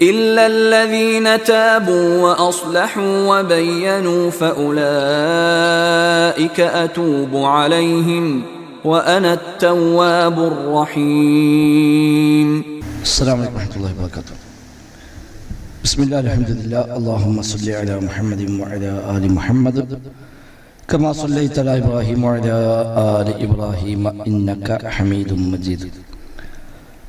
إلا الذين تابوا وأصلحوا وبينوا فأولئك أتوب عليهم وأنا التواب الرحيم. السلام عليكم ورحمة الله وبركاته. بسم الله الحمد لله. اللهم صل على محمد وعلى آل محمد. كما صليت على إبراهيم وعلى آل إبراهيم إنك حميد مجيد.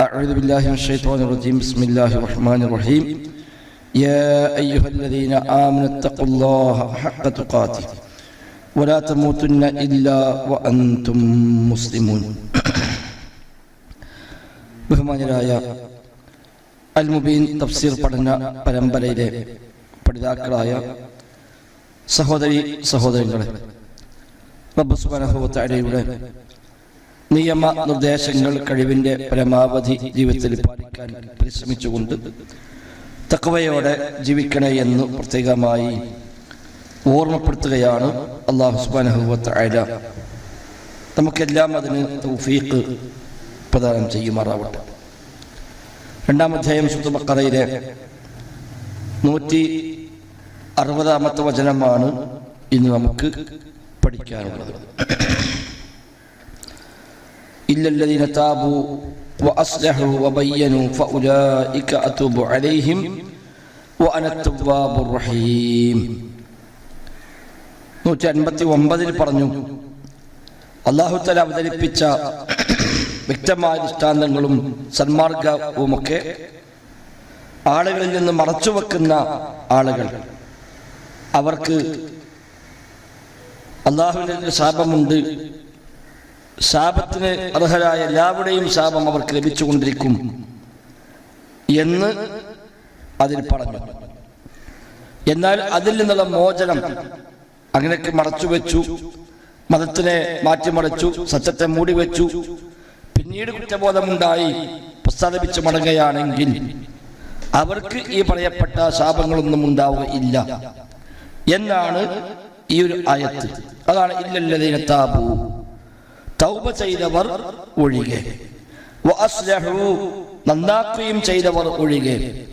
أعوذ بالله من الشيطان الرجيم بسم الله الرحمن الرحيم يا أيها الذين آمنوا اتقوا الله حق تقاته ولا تموتن إلا وأنتم مسلمون ബഹുമാനരായ അൽ മുബീൻ തഫ്സീർ പഠന പരമ്പരയിലെ പഠിതാക്കളായ സഹോദരി സഹോദരങ്ങളെ റബ്ബ് സുബ്ഹാനഹുവതആലയുടെ നിയമ നിർദ്ദേശങ്ങൾ കഴിവിന്റെ പരമാവധി ജീവിതത്തിൽ പാലിക്കാൻ പരിശ്രമിച്ചുകൊണ്ട് തക്കവയോടെ ജീവിക്കണേ എന്ന് പ്രത്യേകമായി ഓർമ്മപ്പെടുത്തുകയാണ് അള്ളാഹു സുബ്ഹാനഹുവതആല നമുക്കെല്ലാം അതിന് തൗഫീഖ് പ്രദാനം ചെയ്യുമാറാവട്ടെ. രണ്ടാം അധ്യായം സുത്തുബക്കറയിലെ നൂറ്റി അറുപതാമത്തെ വചനമാണ് ഇന്ന് നമുക്ക് പഠിക്കാനുള്ളത്. ഇല്ലല്ലദീന താബു وأصلحوا وبينوا فأولئك أتوب عليهم وأنا التواب الرحيم നൂറ്റി അൻപത്തി ഒമ്പതിൽ പറഞ്ഞു അള്ളാഹു തല അവതരിപ്പിച്ച വ്യക്തമായ ദൃഷ്ടാന്തങ്ങളും സന്മാർഗവുമൊക്കെ ആളുകളിൽ നിന്ന് മറച്ചുവെക്കുന്ന ആളുകൾ അവർക്ക് അള്ളാഹുവിൻ്റെ ശാപമുണ്ട് ശാപത്തിന് അർഹരായ എല്ലാവരുടെയും ശാപം അവർക്ക് ലഭിച്ചുകൊണ്ടിരിക്കും എന്ന് അതിൽ പറഞ്ഞു. എന്നാൽ അതിൽ നിന്നുള്ള മോചനം അങ്ങനെയൊക്കെ മറച്ചു വെച്ചു മതത്തിനെ മാറ്റിമറിച്ചു സത്യത്തെ മൂടിവെച്ചു പിന്നീട് കുറ്റബോധമുണ്ടായി പ്രസ്താവിച്ച് മടങ്ങുകയാണെങ്കിൽ അവർക്ക് ഈ പറയപ്പെട്ട ശാപങ്ങളൊന്നും ഉണ്ടാവുകയില്ല. എന്നാണ് ഈ ഒരു ആയത്ത്. അതാണ് ഇല്ലല്ലതീന താബു ചെയ്തവർ ഒഴികെ. നന്നാക്കുകയും ചെയ്തവർ ഒഴികെ.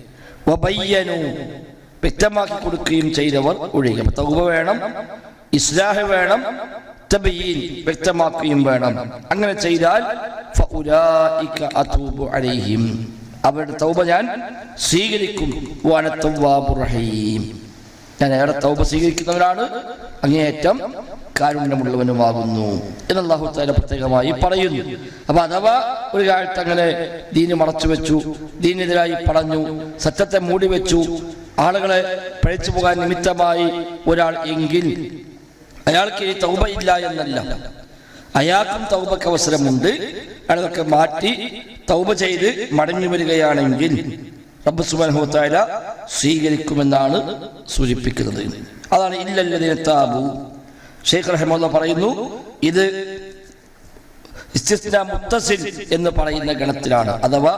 വ്യക്തമാക്കി കൊടുക്കുകയും ചെയ്തവർ ഒഴികെ. തൗബ വേണം ഇസ്ലാഹ് വേണം വ്യക്തമാക്കുകയും വേണം. അങ്ങനെ ചെയ്താൽ അലൈഹിം. അവരുടെ തൗബ ഞാൻ സ്വീകരിക്കും. ഞാൻ ഏറെ തൗബ സ്വീകരിക്കുന്നവരാണ്. അങ്ങേയറ്റം കാരുണ്യമുള്ളവനുമാകുന്നു എന്ന് അള്ളാഹു താല പ്രത്യേകമായി പറയുന്നു. അപ്പൊ അഥവാ ഒരു കാലത്ത് അങ്ങനെ ദീന് മറച്ചു വെച്ചു ദീനെതിരായി പറഞ്ഞു സത്യത്തെ മൂടി വെച്ചു ആളുകളെ പഴിച്ചു പോകാൻ നിമിത്തമായി ഒരാൾ എങ്കിൽ അയാൾക്ക് ഈ തൗബ ഇല്ല എന്നല്ല. അയാൾക്കും തൗബക്ക് അവസരമുണ്ട്. അയാളൊക്കെ മാറ്റി തൗബ ചെയ്ത് മടങ്ങി വരികയാണെങ്കിൽ റബ്ബ് സുബാനുഹത്തായ സ്വീകരിക്കുമെന്നാണ് സൂചിപ്പിക്കുന്നത്. അതാണ് ഇല്ലല്ലതിനെ താബു. ഷെയ്ഖ് റഹ്മുല്ല പറയുന്നു ഇത് മുത്തസിൽ എന്ന് പറയുന്ന ഗണത്തിലാണ്. അഥവാ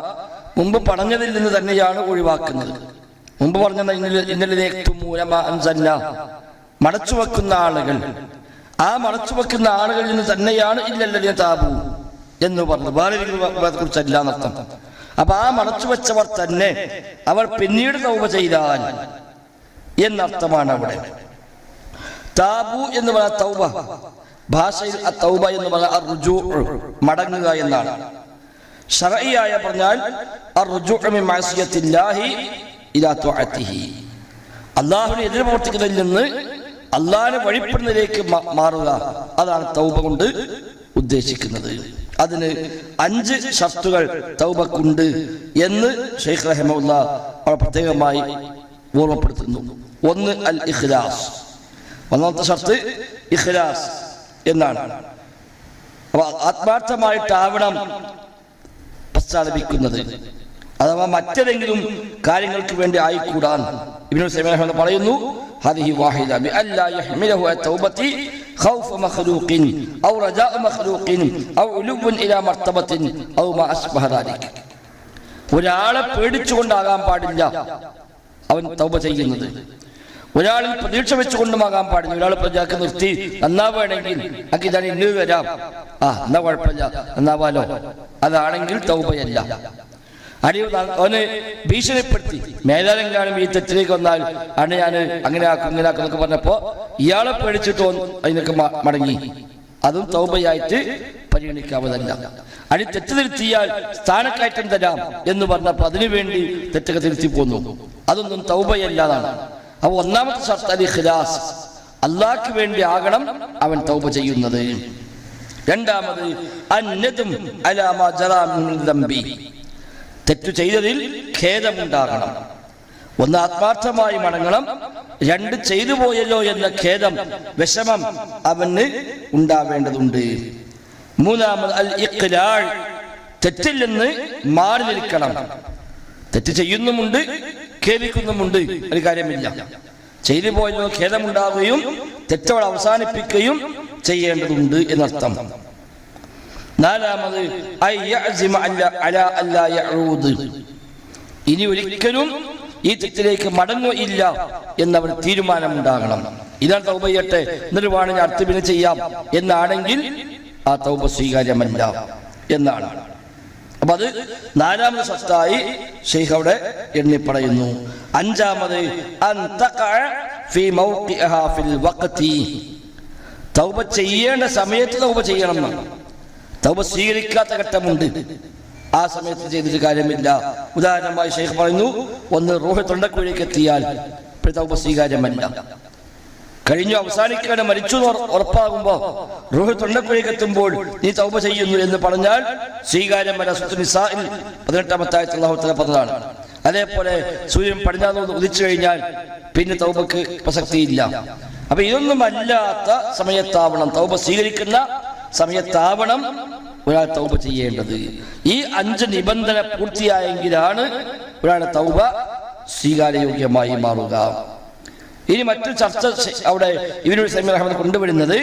മുമ്പ് പറഞ്ഞതിൽ നിന്ന് തന്നെയാണ് ഒഴിവാക്കുന്നത്. മുമ്പ് പറഞ്ഞ മടച്ചു വെക്കുന്ന ആളുകൾ. ആ മടച്ചു വെക്കുന്ന ആളുകളിൽ നിന്ന് തന്നെയാണ് ഇല്ലല്ലതിനെ താപു എന്ന് പറഞ്ഞു വേറെ കുറിച്ചല്ല എന്നർത്ഥം. അപ്പൊ ആ മടച്ചു വെച്ചവർ തന്നെ അവർ പിന്നീട് തൗപ ചെയ്താൽ എന്നർത്ഥമാണ് അവിടെ. താബു എന്ന് പറഞ്ഞ തൗബ ഭാഷയിൽ തൗബ എന്ന് പറഞ്ഞാൽ റുജു മടങ്ങുക എന്നാണ്. ഷറയായ പറഞ്ഞാൽ അള്ളാഹുവിനെ എതിര് പ്രവർത്തിക്കുന്നതിൽ നിന്ന് അള്ളാഹിനെ വഴിപ്പെടുന്നതിലേക്ക് മാറുക. അതാണ് തൗബ കൊണ്ട് ഉദ്ദേശിക്കുന്നത്. അതിന് അഞ്ച് ഷർത്തുകൾ തൗബക്കുണ്ട് എന്ന് ഷെയ്ഖ് റഹമുല്ല പ്രത്യേകമായി ഓർമ്മപ്പെടുത്തുന്നു. ഒന്ന് അൽ ഇഖ്ലാസ് ഒന്നാമത്തെ ഷർത്ത് ഇഖ്ലാസ് എന്നാണ് അപ്പൊ ആത്മാർത്ഥമായിട്ടാവണം പശ്ചാത്തപിക്കുന്നത് അഥവാ മറ്റേതെങ്കിലും കാര്യങ്ങൾക്ക് വേണ്ടി ആയിക്കൂടാൻ ഇബ്നു സൈമീൻ എന്ന് പറയുന്നു هذه واحدة بألا يحمله التوبة خوف مخلوق أو رجاء مخلوق أو علو إلى مرتبة أو ما أشبه ذلك ഒരാളെ പേടിച്ചുകൊണ്ടാകാൻ പാടില്ല അവൻ തൗബ ചെയ്യുന്നത് ഒരാളിൽ പ്രതീക്ഷ വെച്ചുകൊണ്ടുമാകാൻ പാടില്ല ഒരാൾ പ്രജാക്ക് നിർത്തി നന്നാവുകയാണെങ്കിൽ അക്കി ഇതാണ് ഇന്ന് വരാം. ആ എന്നാ കുഴപ്പമില്ല നന്നാവാലോ. അതാണെങ്കിൽ തൗബയല്ല. അടി അവന് ഭീഷണിപ്പെടുത്തി മേലാലം കാണും ഈ തെറ്റിലേക്ക് വന്നാൽ അണ് ഞാൻ അങ്ങനെ ആക്കും ഇങ്ങനെ ആക്കും എന്നൊക്കെ പറഞ്ഞപ്പോ ഇയാളെ പേടിച്ചിട്ട് അതിനൊക്കെ മടങ്ങി. അതും തൗബയായിട്ട് പരിഗണിക്കാവുന്നതല്ല. അടി തെറ്റ് തിരുത്തിയാൽ സ്ഥാനക്കയറ്റം തരാം എന്ന് പറഞ്ഞപ്പോ അതിനുവേണ്ടി തെറ്റൊക്കെ തിരുത്തി പോന്നു. അതൊന്നും തൗബയല്ലാതാണ് അപ്പൊ ഒന്നാമത്തെ ഷർത്ത് അലി ഖിലാസ് അള്ളാഹ്ക്ക് വേണ്ടി ആകണം അവൻ തൗപ ചെയ്യുന്നത്. രണ്ടാമത് അന്നതും അലാമ ജറാ മിൻ ദംബി. തെറ്റു ചെയ്തതിൽ ഖേദമുണ്ടാകണം. ഒന്ന് ആത്മാർത്ഥമായി മടങ്ങണം രണ്ട് ചെയ്തു പോയല്ലോ എന്ന ഖേദം വിഷമം അവന് ഉണ്ടാവേണ്ടതുണ്ട്. മൂന്നാമത് അൽ ഇഖ്ലാൾ തെറ്റിൽ നിന്ന് മാറി നിൽക്കണം. തെറ്റ് ചെയ്യുന്നുമുണ്ട് ഖേദിക്കുന്നുമുണ്ട് ഒരു കാര്യമില്ല. ചെയ്തു പോയല്ലോ ഖേദമുണ്ടാവുകയും തെറ്റവൾ അവസാനിപ്പിക്കുകയും ചെയ്യേണ്ടതുണ്ട് എന്നർത്ഥം. നാലാമത്. ഇനി ഒരിക്കലും ഈ തെറ്റിലേക്ക് മടങ്ങുകയില്ല എന്നവർ തീരുമാനമുണ്ടാകണം. ഇതാണ് തൗബ ചെയ്യട്ടെ. എന്നിട്ട് വേണം ഞാൻ ചെയ്യാം. എന്നാണെങ്കിൽ ആ തൗബ സ്വീകാര്യമല്ല എന്നാണ്. അപ്പൊ അത് നാലാമത് സ്വത്തായി ഷെയ്ഖ് അവിടെ എണ്ണിപ്പറയുന്നു. അഞ്ചാമത് തൗബ ചെയ്യേണ്ട സമയത്ത് തൗബ ചെയ്യണം തൗബ സ്വീകരിക്കാത്ത ഘട്ടമുണ്ട്. ആ സമയത്ത് ചെയ്തിട്ട് കാര്യമില്ല. ഉദാഹരണമായി ഷെയ്ഖ് പറയുന്നു ഒന്ന് റൂഹ് തൊണ്ടക്കുഴിക്ക് എത്തിയാൽ തൗബ സ്വീകാര്യമല്ല. കഴിഞ്ഞു അവസാനിക്കാതെ മരിച്ചു ഉറപ്പാകുമ്പോ റൂഹ് തൊണ്ടക്കുഴിക്ക് എത്തുമ്പോൾ നീ തൗപ ചെയ്യുന്നു എന്ന് പറഞ്ഞാൽ സ്വീകാര്യം സുത്ത് നിസാഇൽ പതിനെട്ടാമത്തെ ആയത്തിൽ അല്ലാഹു തആല പറഞ്ഞതാണ്. അതേപോലെ സൂര്യൻ പടിഞ്ഞാറ് ഉദിച്ചു കഴിഞ്ഞാൽ പിന്നെ തൗബക്ക് പ്രസക്തിയില്ല. അപ്പൊ ഇതൊന്നും അല്ലാത്ത സമയത്താവണം തൗബ സ്വീകരിക്കുന്ന സമയത്താവണം ഒരാൾ തൗബ ചെയ്യേണ്ടത്. ഈ അഞ്ച് നിബന്ധന പൂർത്തിയായെങ്കിലാണ് ഒരാളെ തൗബ സ്വീകാര്യയോഗ്യമായി മാറുക. ഇനി മറ്റൊരു ചർച്ച അവിടെ ഇവരുടെ സമീർ അഹമ്മദ് കൊണ്ടുവരുന്നത്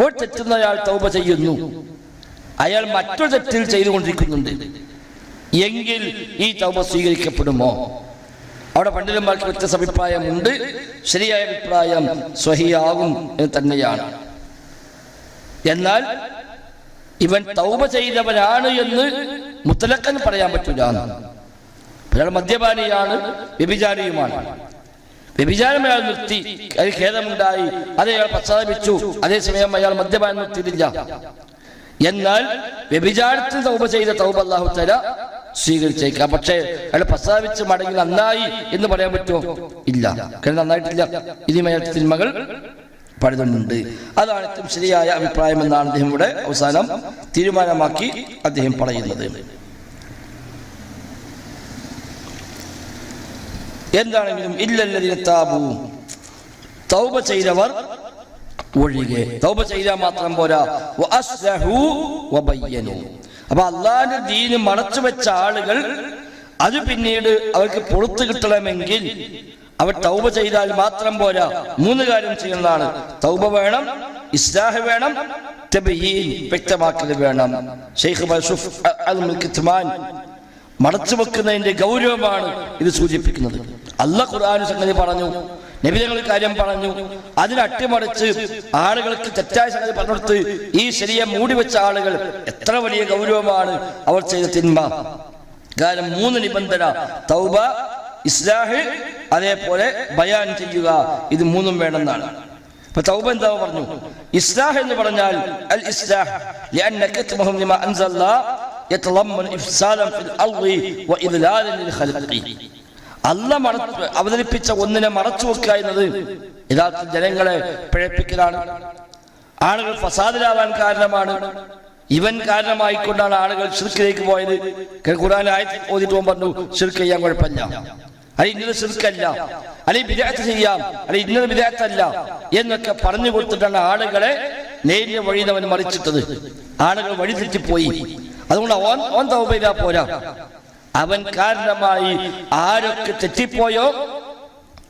ഒരു തെറ്റുന്ന അയാൾ തൗബ ചെയ്യുന്നു. അയാൾ മറ്റൊരു തെറ്റിൽ ചെയ്തുകൊണ്ടിരിക്കുന്നുണ്ട്. എങ്കിൽ ഈ തൗപ സ്വീകരിക്കപ്പെടുമോ? അവിടെ പണ്ഡിതന്മാർക്ക് വ്യത്യസ്ത അഭിപ്രായമുണ്ട്. ശരിയായ അഭിപ്രായം സ്വഹിയാകും എന്ന് തന്നെയാണ്. എന്നാൽ ഇവൻ തൗപ ചെയ്തവനാണ് എന്ന് മുത്തലക്കൻ പറയാൻ പറ്റൂല. മദ്യപാനിയാണ് വ്യഭിചാരിയുമാണ്. വ്യഭിചാരം അയാൾ നിർത്തി. അതിൽ ഖേദമുണ്ടായി. അത് അയാൾ പശ്ചാത്തപിച്ചു അതേസമയം അയാൾ മദ്യപാനം നിർത്തിയിട്ടില്ല. എന്നാൽ വ്യഭിചാരത്തിൽ തൗബ ചെയ്ത തൗബ അള്ളാഹു തല സ്വീകരിച്ചേക്കാം. പക്ഷേ അയാൾ പ്രസ്താവിച്ച് മടങ്ങി നന്നായി എന്ന് പറയാൻ പറ്റുമോ? ഇല്ല. കാരണം നന്നായിട്ടില്ല. ഇനി അയാൾ തിന്മകൾ പഴുതുന്നുണ്ട്. അതാണ് ഏറ്റവും ശരിയായ അഭിപ്രായം എന്നാണ് അദ്ദേഹം ഇവിടെ അവസാനം തീരുമാനമാക്കി അദ്ദേഹം പറയുന്നത്. എന്താണെങ്കിലും ഇല്ലല്ലതിനെ താപു തൗബ ചെയ്തവർ ഒഴികെ. തൗബ ചെയ്താൽ മാത്രം പോരാ. അപ്പൊ അള്ളാന്റെ ദീന് മണച്ചു വെച്ച ആളുകൾ അത് പിന്നീട് അവർക്ക് പുറത്തു കിട്ടണമെങ്കിൽ അവർ തൗബ ചെയ്താൽ മാത്രം പോരാ. മൂന്ന് കാര്യം ചെയ്യുന്നതാണ്. തൗബ വേണം ഇസ്ലാഹ് വേണം വ്യക്തമാക്കൽ വേണം. ഷെയ്ഖ് അൽ കിത്മാൻ മറച്ചു വെക്കുന്നതിന്റെ ഗൗരവമാണ് ഇത് സൂചിപ്പിക്കുന്നത്. അല്ല ഖുർആാനു സംഗതി പറഞ്ഞു നബിതങ്ങൾ കാര്യം പറഞ്ഞു അതിനട്ടിമറിച്ച് ആളുകൾക്ക് തെറ്റായ സംഗതി പറഞ്ഞെടുത്ത് ഈ ശരിയെ മൂടി വെച്ച ആളുകൾ എത്ര വലിയ ഗൗരവമാണ് അവർ ചെയ്ത തിന്മ. കാരണം മൂന്ന് നിബന്ധന തൗബ ഇസ്ലാഹ് അതേപോലെ ബയാൻ ചെയ്യുക ഇത് മൂന്നും വേണമെന്നാണ്. അപ്പൊ തൗബ എന്താ പറഞ്ഞു? ഇസ്ലാഹ് എന്ന് പറഞ്ഞാൽ അൽ ഇസ്ലാഹ് لأن كتمهم لما أنزل الله يتضمن إفسادا في الأرض وإذلالا للخلق അല്ല മറച്ച് അവതരിപ്പിച്ച ഒന്നിനെ മറച്ചു വെക്കുക എന്നത് യഥാർത്ഥ ജനങ്ങളെ പിഴപ്പിക്കലാണ് ആളുകൾ ഫസാദിലാവാൻ കാരണമാണ് ഇവൻ കാരണമായിക്കൊണ്ടാണ് ആളുകൾ ഷിർക്കിലേക്ക് പോയത് ഖുർആൻ ആയത്തിൽ ഓതിട്ട് പോകാൻ പറഞ്ഞു ഷിർക്ക് ചെയ്യാൻ കുഴപ്പമില്ല അല്ലെ ഇന്നത് ഷിർക്കല്ല അല്ലെ വിദഗ്ധ ചെയ്യാം അല്ലെ ഇന്നത് വിദഗ്ധല്ല എന്നൊക്കെ പറഞ്ഞു കൊടുത്തിട്ടാണ് ആളുകളെ നേരിയ വഴിയിൽ അവൻ മറിച്ചിട്ടത് ആളുകൾ വഴി തെറ്റിപ്പോയി അതുകൊണ്ട് ഓൻ ഓൻ തൗബ ചെയ്താൽ പോരാ. അവൻ കാരണമായി ആരൊക്കെ തെറ്റിപ്പോയോ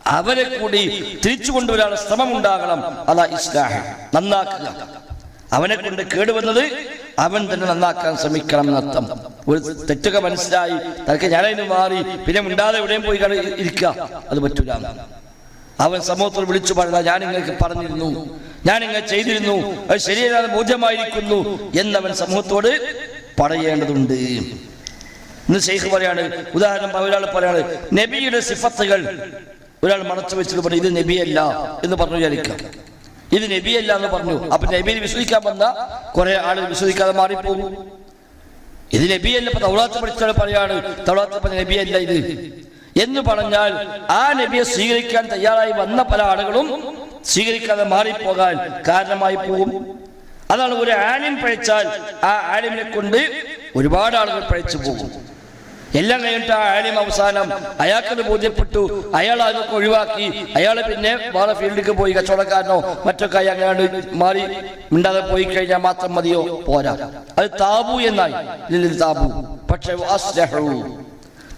അവരെ കൂടി തിരിച്ചു കൊണ്ടുവരാനുള്ള ശ്രമം ഉണ്ടാകണം അതാ ഇസ്ലാഹ നന്നാക്കുക. അവനെ കൊണ്ട് കേടുവന്നത് അവൻ തന്നെ നന്നാക്കാൻ ശ്രമിക്കണം എന്നർത്ഥം. ഒരു തെറ്റൊക്കെ മനസ്സിലായി തനിക്ക് ഞാനതിന് മാറി പിന്നെ ഉണ്ടാതെ എവിടെയും പോയി ഇരിക്കുക. അത് പറ്റൂല. അവൻ സമൂഹത്തോട് വിളിച്ചു പറഞ്ഞ ഞാൻ നിങ്ങൾക്ക് പറഞ്ഞിരുന്നു. ഞാൻ ഇങ്ങനെ ചെയ്തിരുന്നു. അത് ശരിയല്ലാതെ ബോധ്യമായിരിക്കുന്നു. എന്നവൻ സമൂഹത്തോട് പറയേണ്ടതുണ്ട്. ഇന്ന് ഷെയ്ഖ് പറയാണ് ഉദാഹരണം ഒരാൾ പറയാണ് നബിയുടെ സിഫത്തുകൾ ഒരാൾ മണച്ചു വെച്ചിട്ട് പറഞ്ഞു ഇത് നബിയല്ല എന്ന് പറഞ്ഞു വിചാരിക്കാം ഇത് നബിയല്ല എന്ന് പറഞ്ഞു. അപ്പൊ നബിയിൽ വിശ്വസിക്കാൻ വന്ന കുറെ ആളുകൾ വിശ്വസിക്കാതെ മാറിപ്പോകും. ഇത് നബിയല്ല ഇപ്പൊ തൗളാത്ത് പഠിച്ച പറയാണ് തൗളാത്ത് പറഞ്ഞ നബിയല്ല ഇത്. എന്ന് പറഞ്ഞാൽ ആ നബിയെ സ്വീകരിക്കാൻ തയ്യാറായി വന്ന പല ആളുകളും സ്വീകരിക്കാതെ മാറിപ്പോകാൻ കാരണമായി പോകും. അതാണ് ഒരു ആലിം പഴിച്ചാൽ ആ ആലിമിനെ കൊണ്ട് ഒരുപാട് ആളുകൾ പഴിച്ചു പോകും. എല്ലാം കഴിഞ്ഞിട്ട് ആ ആലിം അവസാനം അയാൾക്കത് ബോധ്യപ്പെട്ടു. അയാൾ അതൊക്കെ ഒഴിവാക്കി. അയാൾ പിന്നെ വേറെ ഫീൽഡിലേക്ക് പോയി. കച്ചവടക്കാരനോ മറ്റൊക്കെ അങ്ങനെ മാറി. മിണ്ടാതെ പോയി കഴിഞ്ഞാൽ മാത്രം മതിയോ? പോരാ. അത് താബു എന്നായി. ഇതിൽ താബു. പക്ഷെ.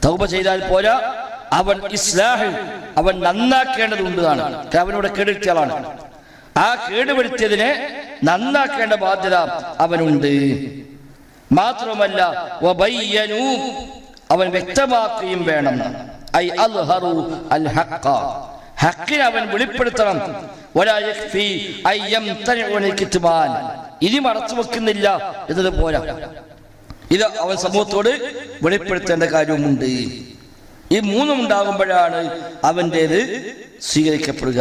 തൗബ ചെയ്താൽ പോരാ. അവൻ ഇസ്ലാഹ്. അവൻ നന്നാക്കേണ്ടതുണ്ടെന്നാണ് കാരണം അവനോട് കേടുവരുത്തിയാളാണ് ആ കേടുവരുത്തിയതിനെ നന്നാക്കേണ്ട ബാധ്യത അവനുണ്ട്. മാത്രമല്ല അവൻ വ്യക്തമാക്കുകയും വേണം. ഐ അവൻ വെളിപ്പെടുത്തണം. ഇനി മറച്ചു വെക്കുന്നില്ല എന്നത് പോരാ ഇത് അവൻ സമൂഹത്തോട് വെളിപ്പെടുത്തേണ്ട കാര്യവുമുണ്ട്. ഈ മൂന്നും ഉണ്ടാകുമ്പോഴാണ് അവന്റേത് സ്വീകരിക്കപ്പെടുക.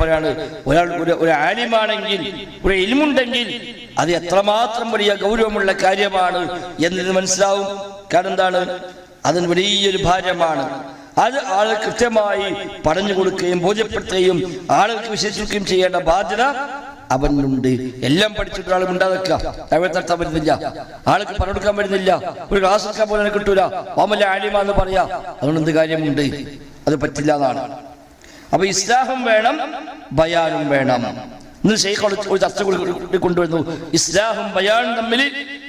പറയാണ് ഒരാൾ ഒരു ഒരു ആലിമാണെങ്കിൽ ഒരു ഇൽമുണ്ടെങ്കിൽ അത് എത്രമാത്രം വലിയ ഗൗരവമുള്ള കാര്യമാണ് എന്നത് മനസ്സിലാവും. കാരണം എന്താണ്? അതിന് വലിയൊരു ഭാരമാണ്. അത് ആളുകൾ കൃത്യമായി പറഞ്ഞു കൊടുക്കുകയും ബോധ്യപ്പെടുത്തുകയും ആളുകൾക്ക് വിശ്വസിക്കുകയും ചെയ്യേണ്ട ബാധ്യത അവനുണ്ട്. എല്ലാം പഠിച്ചിട്ട് ഒരാൾ ഉണ്ടാക്കുക ദൈവത്തെ നടത്താൻ പറ്റുന്നില്ല. ആൾക്ക് പറഞ്ഞു കൊടുക്കാൻ പറ്റുന്നില്ല. ഒരു ക്ലാസ് എടുക്കാൻ പോലും കിട്ടൂല. ഓമല്ല ആലിമ എന്ന് പറയാ. അതുകൊണ്ട് എന്ത് കാര്യമുണ്ട്? അത് പറ്റില്ല എന്നാണ്. അപ്പൊ ഇസ്ലാഹും വേണം ബയാനും വേണം. ഇന്ന് ഷെയ്ഖ് ഒരു ചർച്ച കൊണ്ടുവരുന്നു. ഇസ്ലാഹും ബയാനും തമ്മിൽ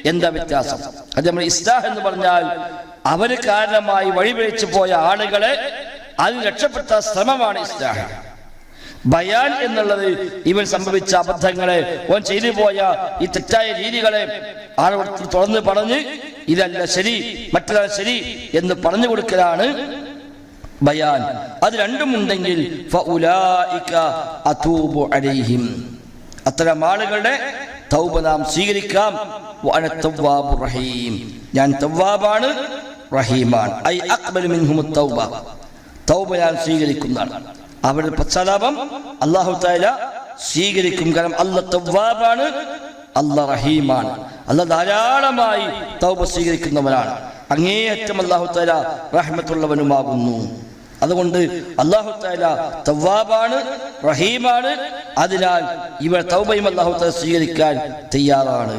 എന്താ വ്യത്യാസം? അത് നമ്മൾ ഇസ്ലാഹ് എന്ന് പറഞ്ഞാൽ അവർ കാരണമായി വഴിപിഴച്ചു പോയ ആളുകളെ അത് രക്ഷപ്പെട്ട ശ്രമമാണ് ഇസ്ലാഹ്. ബയാൻ എന്നുള്ളത് ഇവൻ സംഭവിച്ച അബദ്ധങ്ങളെ ഓൻ ചെയ്തു പോയ ഈ തെറ്റായ രീതികളെ ആളുകൾ തുറന്ന് പറഞ്ഞ് ഇതല്ല ശരി മറ്റതല്ല ശരി എന്ന് പറഞ്ഞു കൊടുക്കലാണ് ബയാൻ. അത് രണ്ടും ഉണ്ടെങ്കിൽ അത്തരം ആളുകളുടെ തൗബ നാം സ്വീകരിക്കാം. റഹീം. ഞാൻ തവ്വാബാണ് റഹീമാണ്. ഐ അക്ബൽ മിൻഹും തൗബ. തൗബ ഞാൻ സ്വീകരിക്കുന്നതാണ്. അവരുടെ പശ്ചാത്താപം അള്ളാഹു തആല സ്വീകരിക്കും. കാരണം അല്ല തവ്വാബാണ് അല്ല റഹീമാണ്. അല്ല ധാരാളമായി തൗബ സ്വീകരിക്കുന്നവനാണ്. അങ്ങേയറ്റം അള്ളാഹു തആല റഹ്മത്തുള്ളവനുമാകുന്നു. അതുകൊണ്ട് അള്ളാഹു തആല തവ്വാബാണ് റഹീമാണ്. അതിനാൽ ഇവർ തൗബയും അള്ളാഹു തആല സ്വീകരിക്കാൻ തയ്യാറാണ്.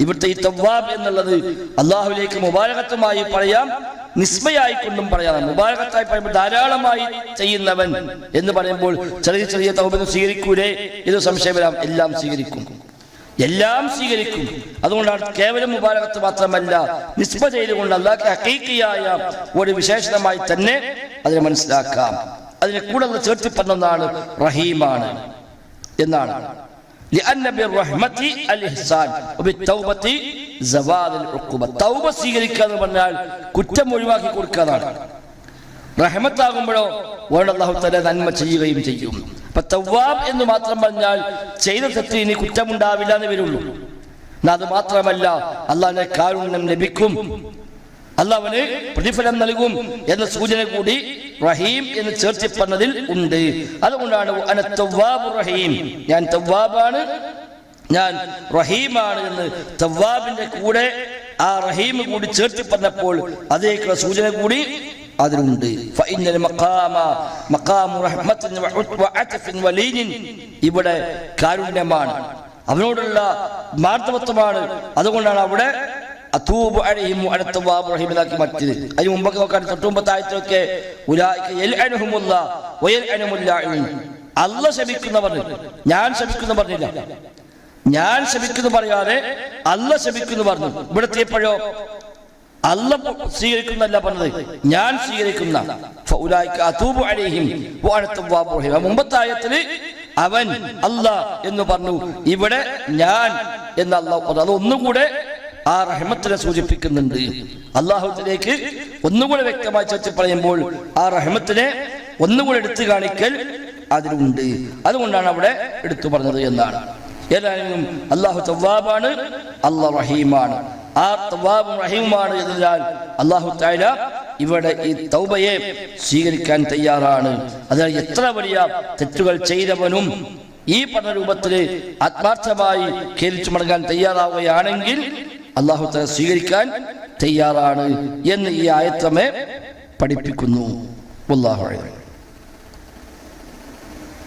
ഇവിടുത്തെ ഈ തവ്വാബ് എന്നുള്ളത് അള്ളാഹുലേക്ക് മുബാരകത്വമായി പറയാം നിസ്മയായി കൊണ്ടും പറയാം. മുബാരകത്തായി പറയുമ്പോൾ ധാരാളമായി ചെയ്യുന്നവൻ എന്ന് പറയുമ്പോൾ ചെറിയ ചെറിയ തൗബ സ്വീകരിക്കൂലേ ഇത് സംശയം വരാം. എല്ലാം സ്വീകരിക്കും. എല്ലാം സ്വീകരിക്കും. അതുകൊണ്ടാണ് കേവലം മുബാരകത്ത് മാത്രമല്ല നിസ്മ ചെയ്തുകൊണ്ട് അള്ളാഹ് ഹക്കീക്കിയായ ഒരു വിശേഷണമായി തന്നെ അതിനെ മനസ്സിലാക്കാം. അതിനെ കൂടെ ചേർത്തി റഹീമാണ് എന്നാണ്. لأن بالرحمة الإحسان وبالتوبة زوال العقوبة തൗബ സ്വീകരിക്കുക എന്ന് പറഞ്ഞാൽ കുറ്റം ഒഴിവാക്കി കൊടുക്കാതാണ് റഹമത്താകുമ്പോഴോ വേണ്ട അള്ളാഹു തല നന്മ ചെയ്യുകയും ചെയ്യും അപ്പൊ തവ്വാബ് എന്ന് മാത്രം പറഞ്ഞാൽ ചെയ്ത തെറ്റ് ഇനി കുറ്റമുണ്ടാവില്ല എന്ന് വരുള്ളൂ എന്നാ അത് മാത്രമല്ല അള്ളാഹിന്റെ കാരുണ്യം ലഭിക്കും അള്ളാഹുവിന് പ്രതിഫലം നൽകും എന്ന സൂചന കൂടി റഹീം എന്ന് ചേർത്തി പറഞ്ഞതിൽ ഉണ്ട്. അതുകൊണ്ടാണ് അന റഹീം. ഞാൻ തവ്വാബാണ് ഞാൻ റഹീമാണ് എന്ന് തവ്വാബിന്റെ കൂടെ ആ റഹീം കൂടി ചേർത്തി പറഞ്ഞപ്പോൾ അതേക്കുള്ള സൂചന കൂടി അതിലുണ്ട്. ഇവിടെ കാരുണ്യമാണ്. അവനോടുള്ള മാർദ്ദവത്വമാണ്. അതുകൊണ്ടാണ് അവിടെ ഞാൻ ശപിക്കുന്ന പറഞ്ഞില്ല. ഞാൻ ശപിക്കുന്നു പറയാതെ അല്ല ശപിക്കുന്നു പറഞ്ഞു. ഇവിടെത്തിയപ്പോഴോ അല്ല സ്വീകരിക്കുന്നല്ല പറഞ്ഞത്. ഞാൻ സ്വീകരിക്കുന്ന മുമ്പത്തായത്തിൽ അവൻ അല്ല എന്ന് പറഞ്ഞു. ഇവിടെ ഞാൻ എന്ന് അള്ളാഹു പറഞ്ഞു. അത് ഒന്നുകൂടെ ആ റഹ്മത്തിനെ സൂചിപ്പിക്കുന്നുണ്ട്. അള്ളാഹുത്തിലേക്ക് ഒന്നുകൂടെ വ്യക്തമായി ചർച്ച പറയുമ്പോൾ ആ റഹ്മത്തിനെ ഒന്നുകൂടെ എടുത്തു കാണിക്കൽ അതിലുണ്ട്. അതുകൊണ്ടാണ് അവിടെ എടുത്തു പറഞ്ഞത് എന്നാണ്. ഏതായാലും അള്ളാഹു തവ്വാബാണ് അള്ളാഹ് റഹീമാണ്. ആ തവ്വാബും റഹീമുമാണ് എന്നതിനാൽ അള്ളാഹു തായ ഇവിടെ ഈ തൗബയെ സ്വീകരിക്കാൻ തയ്യാറാണ്. അതിനാൽ എത്ര വലിയ തെറ്റുകൾ ചെയ്തവനും ഈ പഠന രൂപത്തിൽ ആത്മാർത്ഥമായി ഖേദിച്ചു മടങ്ങാൻ തയ്യാറാവുകയാണെങ്കിൽ അള്ളാഹു തല സ്വീകരിക്കാൻ തയ്യാറാണ് എന്ന് ഈ ആയത്തമേ പഠിപ്പിക്കുന്നു.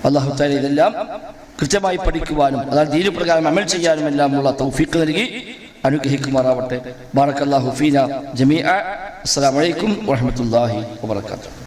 അള്ളാഹു താല ഇതെല്ലാം കൃത്യമായി പഠിക്കുവാനും അതായത് ദീനു പ്രകാരം അമൽ ചെയ്യാനും എല്ലാം ഉള്ള തൗഫീഖ് നൽകി അനുഗ്രഹിക്കുമാറാവട്ടെ. ബാറക്കല്ലാഹു ഫീന ജമീഅ. അസ്സലാമു അലൈക്കും വറഹ്മത്തുള്ളാഹി വബറകാതുഹു.